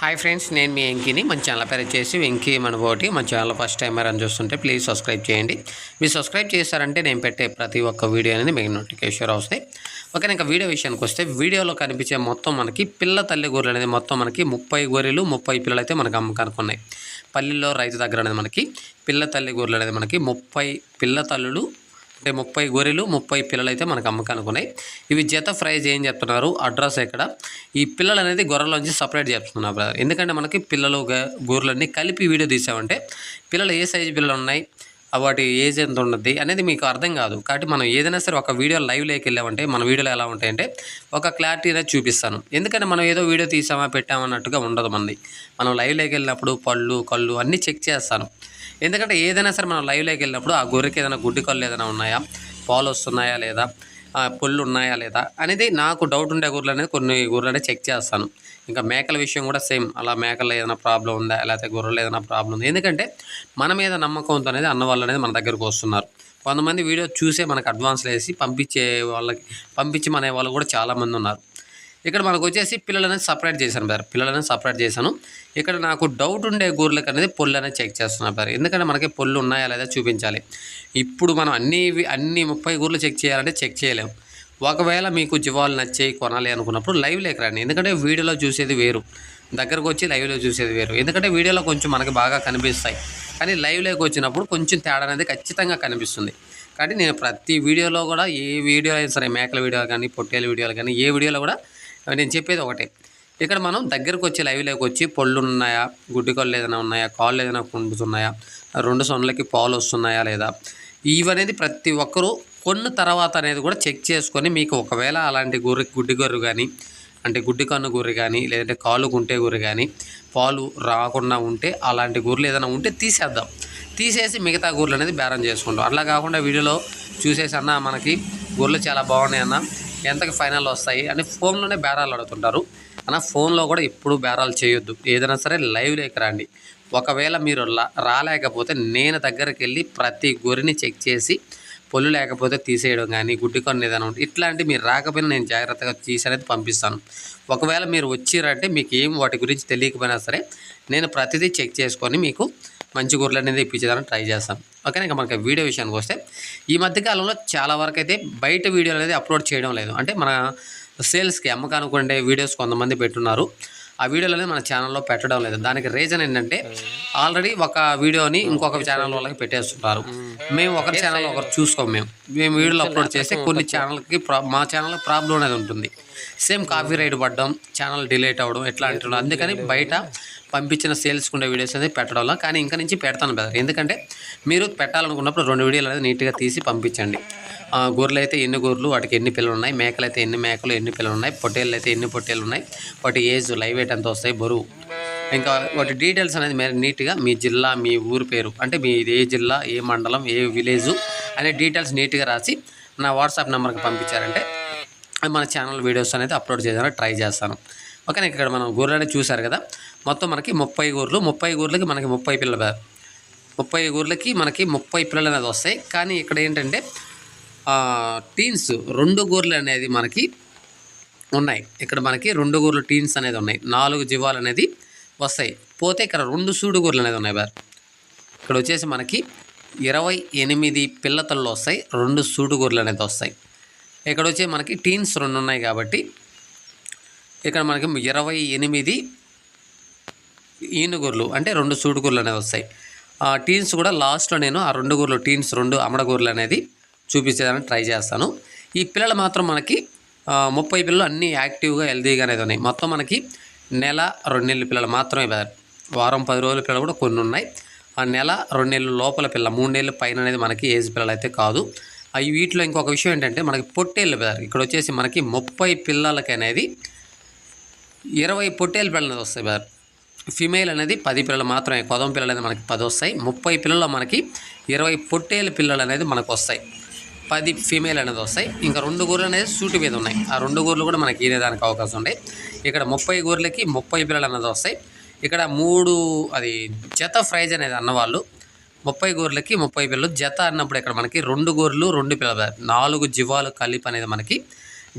Hi friends నేను మీ వెంకీని. మన channel పేరు వచ్చేసి వెంకీ మనబోటి మన ఛానల్ ఫస్ట్ టైం అని చూస్తుంటే ప్లీజ్ సబ్స్క్రైబ్ చేయండి. మీరు సబ్స్క్రైబ్ చేశారంటే నేను పెట్టే ప్రతి ఒక్క వీడియో అనేది మీకు నోటిఫికేషన్ వస్తాయి. ఓకే ఇంకా వీడియో విషయానికి వస్తే వీడియోలో కనిపించే మొత్తం మనకి పిల్ల తల్లి గొర్రెలు అనేది మొత్తం మనకి ముప్పై గొర్రెలు ముప్పై పిల్లలు అయితే మనకు అమ్మకానికి ఉన్నాయి. పల్లెల్లో రైతు దగ్గర అనేది మనకి పిల్ల తల్లి గొర్రెలు అనేది మనకి ముప్పై పిల్ల తల్లులు అంటే ముప్పై గొర్రెలు ముప్పై పిల్లలు అయితే మనకు అమ్మకానికి ఉన్నాయి ఇవి జత ప్రైజ్ ఏం చెప్తున్నారు? అడ్రస్ ఇక్కడ ఈ పిల్లలు అనేది గొర్రెలోంచి సపరేట్ చెప్తున్నారు ఎందుకంటే మనకి పిల్లలు గ- గొర్రెలన్నీ కలిపి వీడియో తీసామంటే పిల్లలు ఏ సైజు పిల్లలు ఉన్నాయి వాటి ఏజ్ ఎంత ఉన్నది అనేది మీకు అర్థం కాదు. కాబట్టి మనం ఏదైనా సరే ఒక వీడియో లైవ్లోకి వెళ్ళామంటే మన వీడియోలో ఎలా ఉంటాయంటే ఒక క్లారిటీ అనేది చూపిస్తాను. ఎందుకంటే మనం ఏదో వీడియో తీసామా పెట్టామన్నట్టుగా ఉండదు మనది. మనం లైవ్లోకి వెళ్ళినప్పుడు పళ్ళు కళ్ళు అన్నీ చెక్ చేస్తాను. ఎందుకంటే ఏదైనా సరే మనం లైవ్లోకి వెళ్ళినప్పుడు ఆ గొర్రెకి ఏదైనా గుడ్డి కళ్ళు ఏదైనా ఉన్నాయా? పాలు వస్తున్నాయా లేదా? పుళ్ళు ఉన్నాయా లేదా? అనేది నాకు డౌట్ ఉండే గొర్రెలు అనేది కొన్ని గుర్రెలు అనేది చెక్ చేస్తాను. ఇంకా మేకల విషయం కూడా సేమ్ అలా మేకల్లో ఏదైనా ప్రాబ్లం ఉందా? లేకపోతే గొర్రెలు ఏదైనా ప్రాబ్లం ఉందా? ఎందుకంటే మన మీద నమ్మకంతో అనేది అన్న వాళ్ళు అనేది మన దగ్గరకు వస్తున్నారు. కొంతమంది వీడియో చూసే మనకు అడ్వాన్స్ వేసి పంపించే వాళ్ళకి పంపించి మన వాళ్ళు కూడా చాలామంది ఉన్నారు. ఇక్కడ మనకు వచ్చేసి పిల్లలని సపరేట్ చేశాను బ్రదర్ పిల్లలని సపరేట్ చేశాను. ఇక్కడ నాకు డౌట్ ఉండే గూర్లకు అనేది పొల్లు అనేది చెక్ చేస్తున్నాను బ్రదర్ ఎందుకంటే మనకి పొల్లు ఉన్నాయా లేదా చూపించాలి. ఇప్పుడు మనం అన్ని అన్ని ముప్పై గూర్లు చెక్ చేయాలంటే చెక్ చేయలేము ఒకవేళ మీకు జీవాలు నచ్చాయి కొనాలి అనుకున్నప్పుడు లైవ్ లేక రండి ఎందుకంటే వీడియోలో చూసేది వేరు. దగ్గరకు వచ్చి లైవ్లో చూసేది వేరు. ఎందుకంటే వీడియోలో కొంచెం మనకి బాగా కనిపిస్తాయి. కానీ లైవ్లోకి వచ్చినప్పుడు కొంచెం తేడా అనేది ఖచ్చితంగా కనిపిస్తుంది. కాబట్టి నేను ప్రతి వీడియోలో కూడా ఏ వీడియో అయినా సరే మేకల వీడియోలు కానీ పొట్టేల వీడియోలు కానీ ఏ వీడియోలో కూడా నేను చెప్పేది ఒకటే. ఇక్కడ మనం దగ్గరకు వచ్చి లైవ్లోకి వచ్చి పళ్ళు ఉన్నాయా గుడ్డి కళ్ళు ఏదైనా ఉన్నాయా కాళ్ళు ఏదైనా కుండుతున్నాయా రెండు సొన్నలకి పాలు వస్తున్నాయా లేదా ఇవనేది ప్రతి ఒక్కరూ కొన్న తర్వాత అనేది కూడా చెక్ చేసుకొని మీకు ఒకవేళ అలాంటి గొర్రె గుడ్డి గొర్రె కానీ అంటే గుడ్డి కన్ను గొర్రె కానీ లేదంటే కాలు గుంటే గొర్రె కానీ పాలు రాకుండా ఉంటే అలాంటి గొర్రెలు ఏదైనా ఉంటే తీసేద్దాం. తీసేసి మిగతా గొర్రెలు అనేది బేరం చేసుకుంటాం. అట్లా కాకుండా వీడియోలో చూసేసి అన్న మనకి గొర్రెలు చాలా బాగున్నాయి అన్న ఎంతకి ఫైనల్ వస్తాయి అని ఫోన్లోనే బేరాలు అడుగుతుంటారు అన్న ఫోన్లో కూడా ఇప్పుడు బేరాలు చేయొద్దు. ఏదైనా సరే లైవ్ రండి. ఒకవేళ మీరు రాలేకపోతే నేను దగ్గరికి వెళ్ళి ప్రతి గొరిని చెక్ చేసి పొల్లు లేకపోతే తీసేయడం కానీ గుడ్డి కొన్ని ఏదైనా ఉంటే ఇట్లాంటి మీరు రాకపోయినా నేను జాగ్రత్తగా తీసి అనేది పంపిస్తాను. ఒకవేళ మీరు వచ్చారంటే మీకు ఏం వాటి గురించి తెలియకపోయినా సరే నేను ప్రతిదీ చెక్ చేసుకొని మీకు మంచి గొర్రెలు అనేది ఇప్పించేదానికి ట్రై చేస్తాం. ఓకే ఇంకా మనకి వీడియో విషయానికి వస్తే ఈ మధ్య కాలంలో చాలా వరకు అయితే బయట వీడియోలు అనేది అప్లోడ్ చేయడం లేదు. అంటే మన సేల్స్కి అమ్మకానికి ఉండే వీడియోస్ కొంతమంది పెట్టున్నారు. ఆ వీడియోలు అనేది మన ఛానల్లో పెట్టడం లేదు. దానికి రీజన్ ఏంటంటే ఆల్రెడీ ఒక వీడియోని ఇంకొక ఛానల్ వాళ్ళకి పెట్టేస్తుంటారు మేము ఒకరి ఛానల్లో ఒకరు చూసుకోము మేము. మేము వీడియోలు అప్లోడ్ చేస్తే కొన్ని ఛానల్కి మా ఛానల్లో ప్రాబ్లం అనేది ఉంటుంది. సేమ్ కాపీ రైట్ పడడం ఛానల్ డిలేట్ అవ్వడం ఎట్లా అంటున్నారు. అందుకని బయట పంపించిన సేల్స్ ఉండే వీడియోస్ అనేది పెట్టడం కానీ ఇంకా నుంచి పెడతాను బ్రదర్. ఎందుకంటే మీరు పెట్టాలనుకున్నప్పుడు రెండు వీడియోలు అనేది నీట్గా తీసి పంపించండి. గొర్రెలు అయితే ఎన్ని గొర్రెలు వాటికి ఎన్ని పిల్లలు ఉన్నాయి మేకలు అయితే ఎన్ని మేకలు ఎన్ని పిల్లలు ఉన్నాయి పొట్టేళ్ళు అయితే ఎన్ని పొట్టేళ్ళు ఉన్నాయి వాటి ఏజ్ లైవ్ వెయిట్ ఎంత వస్తాయి బరువు. ఇంకా వాటి డీటెయిల్స్ అనేది మీరు నీట్గా మీ జిల్లా మీ ఊరు పేరు అంటే మీ ఏ జిల్లా ఏ మండలం ఏ విలేజు అనే డీటెయిల్స్ నీట్గా రాసి నా వాట్సాప్ నెంబర్కి పంపించారంటే మన ఛానల్ వీడియోస్ అనేది అప్లోడ్ చేయడానికి ట్రై చేస్తాను. ఓకే ఇక్కడ మనం గొర్రెలు అనేది చూశారు కదా? మొత్తం మనకి ముప్పై గూర్లు ముప్పై గూర్లకి మనకి ముప్పై పిల్లలు ముప్పై గూర్లకి మనకి ముప్పై పిల్లలు అనేది వస్తాయి. కానీ ఇక్కడ ఏంటంటే టీన్స్ రెండు గొర్రెలు అనేది మనకి ఉన్నాయి. ఇక్కడ మనకి రెండు గొర్రెలు టీన్స్ అనేది ఉన్నాయి. నాలుగు జీవాలు అనేది వస్తాయి. పోతే ఇక్కడ రెండు సూడు గొర్రెలు అనేది ఉన్నాయి బార్. ఇక్కడ వచ్చేసి మనకి ఇరవై ఎనిమిది పిల్లతల్లో వస్తాయి. రెండు సూడు గూర్లు అనేది వస్తాయి. ఇక్కడ వచ్చి మనకి టీన్స్ రెండు ఉన్నాయి కాబట్టి ఇక్కడ మనకి ఇరవై ఎనిమిది ఈనుగుర్లు అంటే రెండు సూడుగుర్లు అనేవి వస్తాయి. ఆ టీన్స్ కూడా లాస్ట్లో నేను ఆ రెండు గూర్లు టీన్స్ రెండు అమడగూర్లు అనేది చూపించేదానికి ట్రై చేస్తాను. ఈ పిల్లలు మాత్రం మనకి ముప్పై పిల్లలు అన్నీ యాక్టివ్గా హెల్తీగా అనేది ఉన్నాయి. మొత్తం మనకి నెల రెండు నెలల పిల్లలు మాత్రమే వారం పది రోజుల పిల్లలు కూడా కొన్ని ఉన్నాయి. ఆ నెల రెండు నెలల లోపల పిల్ల మూడు నెలల పైన అనేది మనకి ఏజ్ పిల్లలు అయితే కాదు. అవి వీటిలో ఇంకొక విషయం ఏంటంటే మనకి పొట్టేళ్ళు బెదర్ ఇక్కడ వచ్చేసి మనకి ముప్పై పిల్లలకి అనేది ఇరవై పొట్టేలు పిల్లలు అనేది వస్తాయి బెదర్ ఫిమేల్ అనేది పది పిల్లలు మాత్రమే. కొదం పిల్లలు అనేది మనకి పది వస్తాయి. ముప్పై పిల్లల్లో మనకి ఇరవై పొట్టేలు పిల్లలు అనేది మనకు వస్తాయి. పది ఫీమేల్ అనేది వస్తాయి. ఇంకా రెండు గూర్లు అనేది సూటి మీద ఉన్నాయి. ఆ రెండు గూర్లు కూడా మనకి ఈనేదానికి అవకాశం ఉన్నాయి ఇక్కడ ముప్పై గూర్లకి ముప్పై పిల్లలు అనేది వస్తాయి. ఇక్కడ మూడు అది జత ఫ్రైజ్ అనేది అన్నవాళ్ళు. ముప్పై గూర్లకి ముప్పై పిల్లలు. జత అన్నప్పుడు ఇక్కడ మనకి రెండు గూర్లు రెండు పిల్లలు. నాలుగు జీవాలు కలిపి అనేది మనకి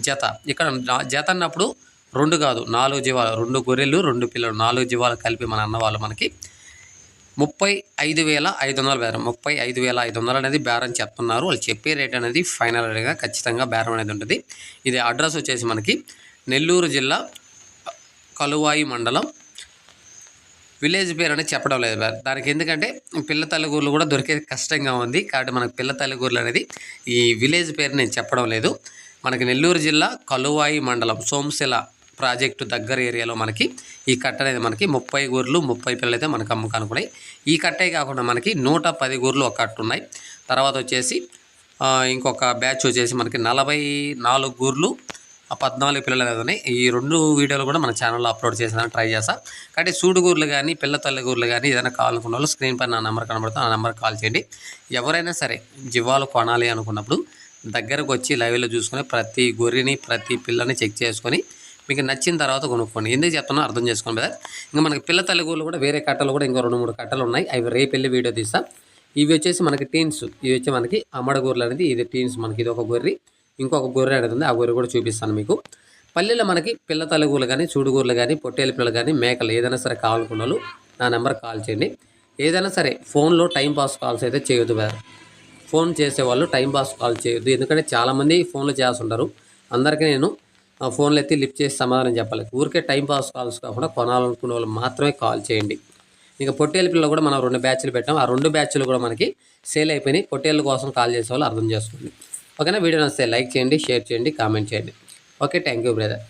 జత. ఇక్కడ జత అన్నప్పుడు రెండు కాదు నాలుగు జీవాలు. రెండు గొర్రెలు రెండు పిల్లలు. నాలుగు జీవాలు కలిపి మన అన్న వాళ్ళు మనకి ముప్పై ఐదు వేల ఐదు వందల బేరం. ముప్పై ఐదు వేల ఐదు వందలు అనేది బేరం చెప్తున్నారు. వాళ్ళు చెప్పే రేట్ అనేది ఫైనల్ రేట్గా ఖచ్చితంగా బేరం అనేది ఉంటుంది. ఇది అడ్రస్ వచ్చేసి మనకి నెల్లూరు జిల్లా కలువాయి మండలం. విలేజ్ పేరు అనేది చెప్పడం లేదు దానికి ఎందుకంటే పిల్ల తల్లిగూరులు కూడా దొరికేది కష్టంగా ఉంది. కాబట్టి మనకు పిల్ల తల్లిగూరులు అనేది ఈ విలేజ్ పేరు నేను చెప్పడం లేదు. మనకి నెల్లూరు జిల్లా కలువాయి మండలం సోమశిల ప్రాజెక్టు దగ్గర ఏరియాలో మనకి ఈ కట్ట అనేది మనకి ముప్పై గూర్లు ముప్పై పిల్లలు అయితే మనకు అమ్ముకనుకున్నాయి ఈ కట్టే కాకుండా మనకి నూట పది గూర్లు ఒక కట్ట ఉన్నాయి. తర్వాత వచ్చేసి ఇంకొక బ్యాచ్ వచ్చేసి మనకి నలభై నాలుగు గూర్లు పద్నాలుగు పిల్లలు అనేది ఉన్నాయి. ఈ రెండు వీడియోలు కూడా మన ఛానల్లో అప్లోడ్ చేసాను ట్రై చేస్తా. కాబట్టి సూడుగూర్లు కానీ పిల్ల తల్లిగూర్లు కానీ ఏదైనా కావాలనుకున్న వాళ్ళు స్క్రీన్ పైన నా నెంబర్ కనబడుతుంది ఆ నెంబర్ కాల్ చేయండి. ఎవరైనా సరే జీవాలు కొనాలి అనుకున్నప్పుడు దగ్గరకు వచ్చి లైవ్లో చూసుకొని ప్రతి గొర్రెని ప్రతి పిల్లని చెక్ చేసుకొని మీకు నచ్చిన తర్వాత కొనుక్కోండి. ఎందుకు చెప్తున్నా అర్థం చేసుకోండి కదా ఇంకా మనకి పిల్ల తల్లిగూర్లు కూడా వేరే కట్టలు కూడా ఇంకో రెండు మూడు కట్టలు ఉన్నాయి. అవి రేపు వెళ్ళి వీడియో తీస్తా. ఇవి వచ్చేసి మనకి టీన్స్. ఇవి వచ్చి మనకి అమ్మడ అనేది ఇది టీన్స్ మనకి ఇది ఒక గొర్రె. ఇంకొక గొర్రె అనేది ఉంది. ఆ గొర్రె కూడా చూపిస్తాను మీకు. పల్లెల్లో మనకి పిల్ల తలగూలు కానీ చూడుగూరలు కానీ పొట్టేలు పిల్లలు కానీ మేకలు ఏదైనా సరే కావాలనుకున్న నా నెంబర్ కాల్ చేయండి. ఏదైనా సరే ఫోన్లో టైంపాస్ కాల్స్ అయితే చేయొద్దు బ్రదర్. ఫోన్ చేసేవాళ్ళు టైంపాస్ కాల్ చేయొద్దు. ఎందుకంటే చాలామంది ఫోన్లు చేస్తుంటారు. అందరికీ నేను ఫోన్లు ఎత్తి లిఫ్ట్ చేసి సమాధానం చెప్పాలి. ఊరికే టైం పాస్ కాల్స్ కాకుండా కొనాలనుకునే వాళ్ళు మాత్రమే కాల్ చేయండి. ఇంకా పొట్టేల పిల్లలు కూడా మనం రెండు బ్యాచ్లు పెట్టాం. ఆ రెండు బ్యాచ్లు కూడా మనకి సేల్ అయిపోయినాయి. పొట్టేళ్ళ కోసం కాల్ చేసే వాళ్ళు అర్థం చేసుకోండి. ఓకేనా? వీడియో నచ్చితే లైక్ చేయండి షేర్ చేయండి కామెంట్ చేయండి. Okay thank you brother.